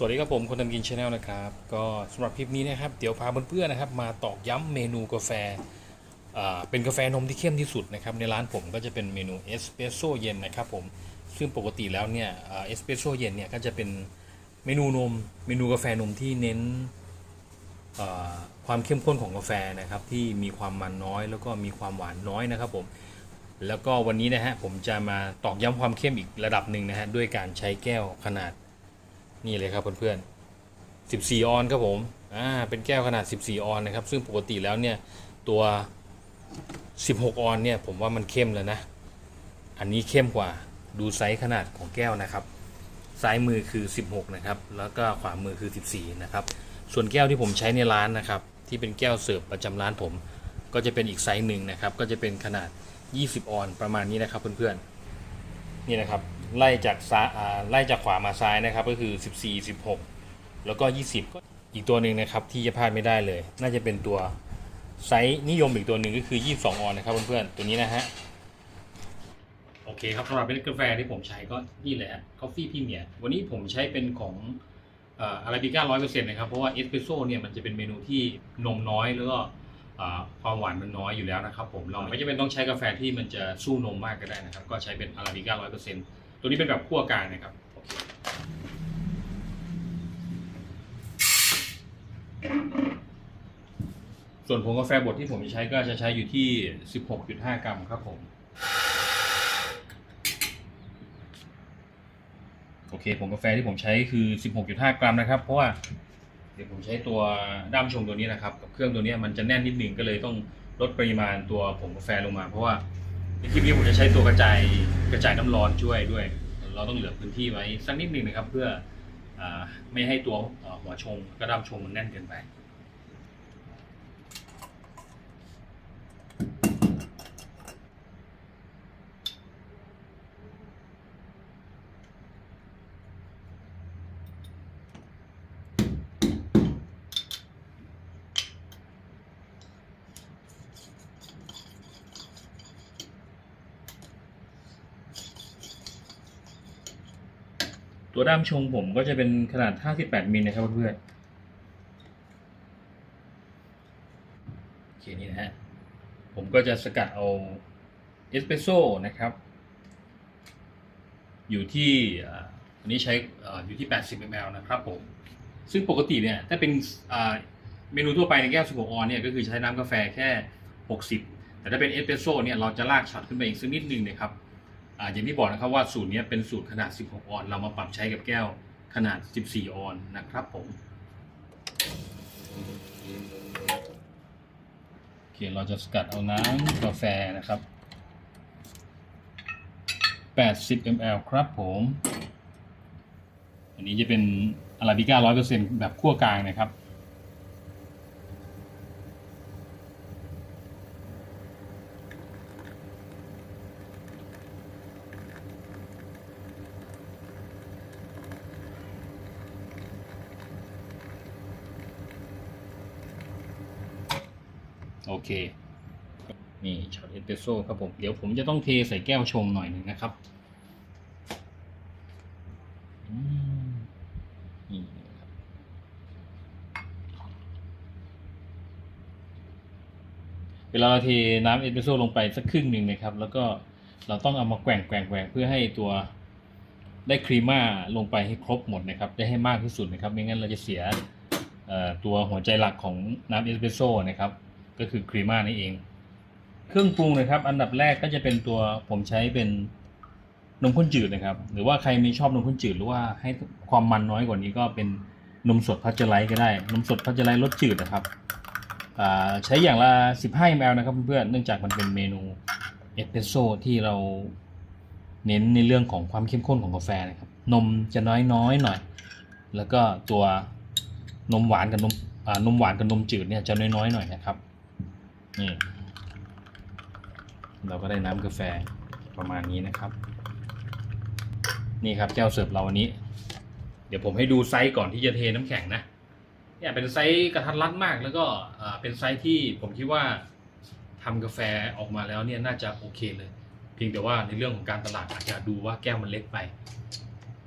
สวัสดีครับผมคนทำกินชาแนลนะครับ ก็สำหรับคลิปนี้นะครับ เดี๋ยวพาเพื่อนๆนะครับ มาตอกย้ำเมนูกาแฟเป็นกาแฟนมที่เข้มที่สุดนะครับ ในร้านผมก็จะเป็นเมนูเอสเปรสโซ่เย็นนะครับผมซึ่งปกติแล้วเนี่ยเอสเปรสโซ่เย็นเนี่ยก็จะเป็นเมนูนม เมนูกาแฟนมที่เน้นความเข้มข้นของกาแฟนะครับ ที่มีความมันน้อย แล้วก็มีความหวานน้อยนะครับผมแล้วก็วันนี้นะฮะผมจะมาตอกย้ำความเข้มอีกระดับหนึ่งนะฮะด้วยการใช้แก้วขนาด นี่เลยครับเพื่อนๆ14 ออนครับผมอ่าเป็นแก้วขนาด 14 ออนนะครับ ซึ่งปกติแล้วเนี่ยตัว 16 ออนเนี่ยผมว่ามันเข้มแล้วนะ อันนี้เข้มกว่าดูไซส์ขนาดของแก้วนะครับ ซ้ายมือคือ 16 นะครับ แล้วก็ขวามือคือ 14 นะครับ ส่วนแก้วที่ผมใช้ในร้านนะครับ ที่เป็นแก้วเสิร์ฟประจำร้านผม ก็จะเป็นอีกไซส์หนึ่งนะครับ ก็จะเป็นขนาด 20 ออนประมาณนี้นะครับเพื่อนๆ นี่นะครับ ไล่จากซ้ายไล่จากขวามาซ้ายนะครับ ก็คือ 14 16 แล้วก็ 20 อีกตัวหนึ่งนะครับที่จะพลาดไม่ได้เลย น่าจะเป็นตัวไซส์นิยมอีกตัวหนึ่งก็คือ 22 ออนนะครับเพื่อนๆตัวนี้นะฮะโอเคครับสำหรับเป็นกาแฟที่ผมใช้ก็นี่แหละ Coffee Premier วันนี้ผมใช้เป็นของอาราบิก้าร้อยเปอร์เซ็นต์นะครับ เพราะว่าเอสเปรสโซ่เนี่ยมันจะเป็นเมนูที่นมน้อยแล้วก็ความหวานมันน้อยอยู่แล้วนะครับผมเราไม่จำเป็นต้องใช้กาแฟที่มันจะสู้นมมากก็ได้นะครับ ก็ใช้เป็นอาราบิก้าร้อยเปอร์เซ็นต์ ตัวนี้เป็นแบบคั่วกลางนะครับโอเคส่วนผงกาแฟบดที่ผมจะใช้ก็จะใช้อยู่ที่ 16.5 กรัมครับผม โอเคผงกาแฟที่ผมใช้คือ 16.5 กรัมนะครับ เพราะว่าเดี๋ยวผมใช้ตัวด้ามชงตัวนี้นะครับ กับเครื่องตัวนี้มันจะแน่นนิดหนึ่งก็เลยต้องลดปริมาณตัวผงกาแฟลงมา เพราะว่า ในคลิปนี้ผมจะใช้ตัวกระจายกระจายน้ำร้อนช่วยด้วย เราต้องเหลือพื้นที่ไว้สักนิดหนึ่งนะครับ เพื่ออไม่ให้ตัวหัวชงกระดามชงมันแน่นเกินไป ตัวด้ามชงผมก็จะเป็นขนาด 58 มิลนะครับเพื่อนๆโอเคนี่นะฮะ ผมก็จะสกัดเอาเอสเปรสโซ่นะครับ อยู่ที่อันนี้ใช้อยู่ที่ 80 ml นะครับผม ซึ่งปกติเนี่ย ถ้าเป็นเมนูทั่วไปในแก้ว 16 ออนเนี่ย ก็คือใช้น้ำกาแฟแค่ 60 แต่ถ้าเป็นเอสเปรสโซ่เนี่ย เราจะลากช็อตขึ้นไปอีกสักนิดนึงนะครับ อย่างที่บอกนะครับว่าสูตรนี้เป็นสูตรขนาด 16 ออน เรามาปรับใช้กับแก้วขนาด 14 ออนนะครับผมโอเคเราจะสกัดเอาน้ำกาแฟนะครับ 80 ml ครับผม อันนี้จะเป็นอาราบิก้า 100%แบบคั่วกลางนะครับ โอเค นี่ช็อตเอสเปรสโซ่ครับผม เดี๋ยวผมจะต้องเทใส่แก้วชงหน่อยหนึ่งนะครับนี่ครับเวลาเราเทน้ำเอสเปรสโซ่ลงไปสักครึ่งหนึ่งนะครับ แล้วก็เราต้องเอามาแกว่งแกว่งแกว่งเพื่อให้ตัวได้ครีม่าลงไปให้ครบหมดนะครับ ได้ให้มากที่สุดนะครับ ไม่งั้นเราจะเสียตัวหัวใจหลักของน้ำเอสเปรสโซ่นะครับ ก็คือครีม่านี่เอง เครื่องปรุงนะครับ อันดับแรกก็จะเป็นตัวผมใช้เป็นนมข้นจืดนะครับ หรือว่าใครไม่ชอบนมข้นจืดหรือว่าให้ความมันน้อยกว่านี้ก็เป็นนมสดพัชเจอร์ไลก็ได้ นมสดพัชเจอร์ไลรสจืดนะครับใช้อย่างละ15 ml นะครับเพื่อนๆเนื่องจากมันเป็นเมนูเอสเปรสโซ่ที่เราเน้นในเรื่องของความเข้มข้นของกาแฟนะครับ นมจะน้อยน้อยหน่อย แล้วก็ตัวนมหวานกับนมนมหวานกับนมจืดเนี่ยจะน้อยๆหน่อยนะครับ นี่ เราก็ได้น้ำกาแฟประมาณนี้นะครับ นี่ครับแก้วเสิร์ฟเราวันนี้ เดี๋ยวผมให้ดูไซส์ก่อนที่จะเทน้ำแข็งนะเนี่ยเป็นไซส์กระทัดรัดมากแล้วก็เป็นไซส์ที่ผมคิดว่าทำกาแฟออกมาแล้วเนี่ยน่าจะโอเคเลย เพียงแต่ว่าในเรื่องของการตลาดอาจจะดูว่าแก้วมันเล็กไป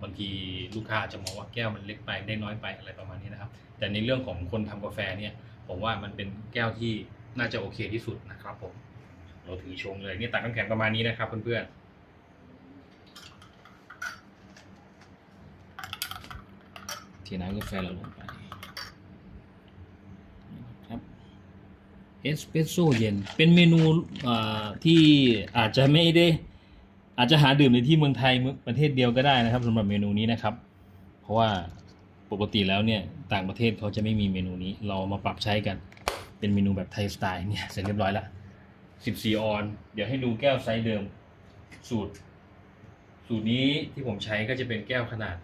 บางทีลูกค้าอาจจะมองว่าแก้วมันเล็กไปได้น้อยไปอะไรประมาณนี้นะครับ แต่ในเรื่องของคนทำกาแฟเนี่ยผมว่ามันเป็นแก้วที่ น่าจะโอเคที่สุดนะครับผม เราถือชงเลยนี่ตักน้ำแข็งประมาณนี้นะครับเพื่อนๆเทน้ำกาแฟเราลงไปครับเอสเปรสโซ่เย็น เป็นเมนูที่อาจจะไม่ได้ อาจจะหาดื่มในที่เมืองไทยประเทศเดียวก็ได้นะครับสำหรับเมนูนี้นะครับ เพราะว่าปกติแล้วเนี่ยต่างประเทศเขาจะไม่มีเมนูนี้ เรามาปรับใช้กัน เป็นเมนูแบบไทยสไตล์เนี่ยเสร็จเรียบร้อยละ14ออน เดี๋ยวให้ดูแก้วไซส์เดิม สูตร สูตรนี้ที่ผมใช้ก็จะเป็นแก้วขนาด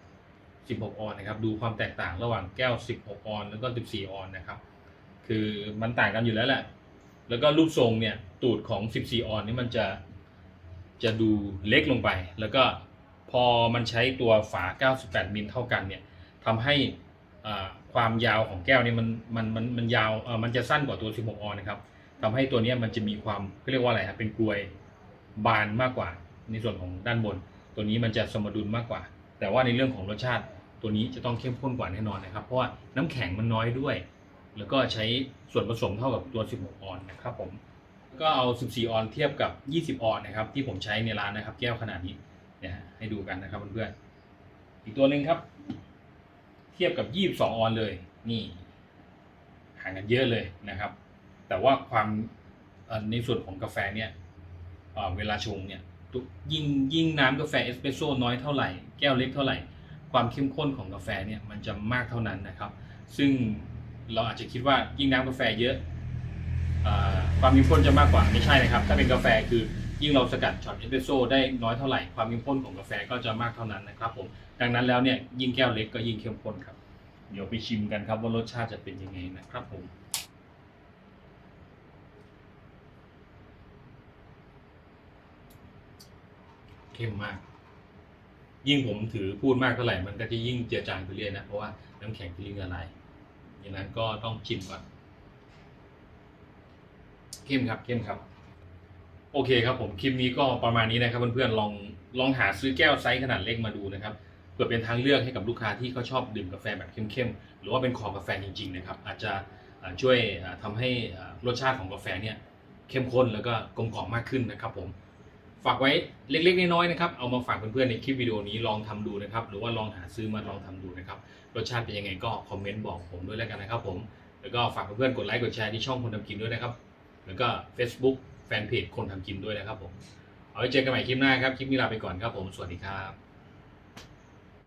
16 ออนนะครับ ดูความแตกต่างระหว่างแก้ว 16 ออน แล้วก็ 14 ออนนะครับ คือมันต่างกันอยู่แล้วแหละ แล้วก็รูปทรงเนี่ย ตูดของ 14 ออนนี่มันจะ จะดูเล็กลงไป แล้วก็พอมันใช้ตัวฝา 98 มิลเท่ากันเนี่ยทำให้อ่า ความยาวของแก้วเนี่ยมันมันมันมันยาวเออมันจะสั้นกว่าตัว 16 ออนนะครับทำให้ตัวนี้มันจะมีความเขาเรียกว่าอะไรครับเป็นกลวยบานมากกว่า ในส่วนของด้านบน ตัวนี้มันจะสมดุลมากกว่า แต่ว่าในเรื่องของรสชาติตัวนี้จะต้องเข้มข้นกว่าแน่นอนนะครับ เพราะว่าน้ำแข็งมันน้อยด้วย แล้วก็ใช้ส่วนผสมเท่ากับตัว 16 ออนนะครับผมก็เอา 14 ออนเทียบกับ 20 ออนนะครับ ที่ผมใช้ในร้านนะครับ แก้วขนาดนี้เนี่ยให้ดูกันนะครับเพื่อนๆอีกตัวหนึ่งครับ ทียบกับ 22 ออนเลย นี่ห่างกันเยอะเลยนะครับ แต่ว่าความในส่วนของกาแฟเนี่ยเวลาชงเนี่ยยิ่งยิ่งน้ำกาแฟเอสเปรสโซ่น้อยเท่าไหร่แก้วเล็กเท่าไหร่ ความเข้มข้นของกาแฟเนี่ยมันจะมากเท่านั้นนะครับ ซึ่งเราอาจจะคิดว่ายิ่งน้ำกาแฟเยอะอความเข้มข้นจะมากกว่าไม่ใช่นะครับ ถ้าเป็นกาแฟคือ ยิ่งเราสกัดช็อตเอสเปรสโซ่ได้น้อยเท่าไหร่ความเข้มข้นของกาแฟก็จะมากเท่านั้นนะครับผมดังนั้นแล้วเนี่ยยิ่งแก้วเล็กก็ยิ่งเข้มข้นครับ เดี๋ยวไปชิมกันครับว่ารสชาติจะเป็นยังไงนะครับผมเข้มมาก ยิ่งผมถือพูดมากเท่าไหร่มันก็จะยิ่งเจือจางไปเรื่อยนะเพราะว่าน้ำแข็งจะยิ่งละลายอย่างนั้นก็ต้องชิมก่อนเข้มครับเข้มครับ อเคครับผมคลิปนี้ก็ประมาณนี้นะครับเพื่อนๆลองลองหาซื้อแก้วไซส์ขนาดเล็กมาดูนะครับเพื่อเป็นทางเลือกให้กับลูกค้าที่เขาชอบดื่มกาแฟแบบเข้มๆหรือว่าเป็นคอกาแฟจริงๆนะครับอาจจะช่วยอ่าทำให้รสชาติของกาแฟเนี่ยเข้มข้นแล้วก็กลมกล่อมมากขึ้นนะครับผมฝากไว้เล็กๆน้อยๆนะครับเอามาฝากเพื่อนๆในคลิปวิดีโอนี้ลองทำดูนะครับหรือว่าลองหาซื้อมาลองทำดูนะครับรสชาติเป็นยังไงก็คอมเมนต์บอกผมด้วยแล้วกันนะครับผมแล้วก็ฝากเพื่อนๆกดไลค์กดแชร์ที่ช่องคนทำกินด้วยนะครับแล้วก็ Facebook แฟนเพจคนทำกินด้วยนะครับผม เอาไว้เจอกันใหม่คลิปหน้าครับ คลิปนี้ลาไปก่อนครับผม สวัสดีครับ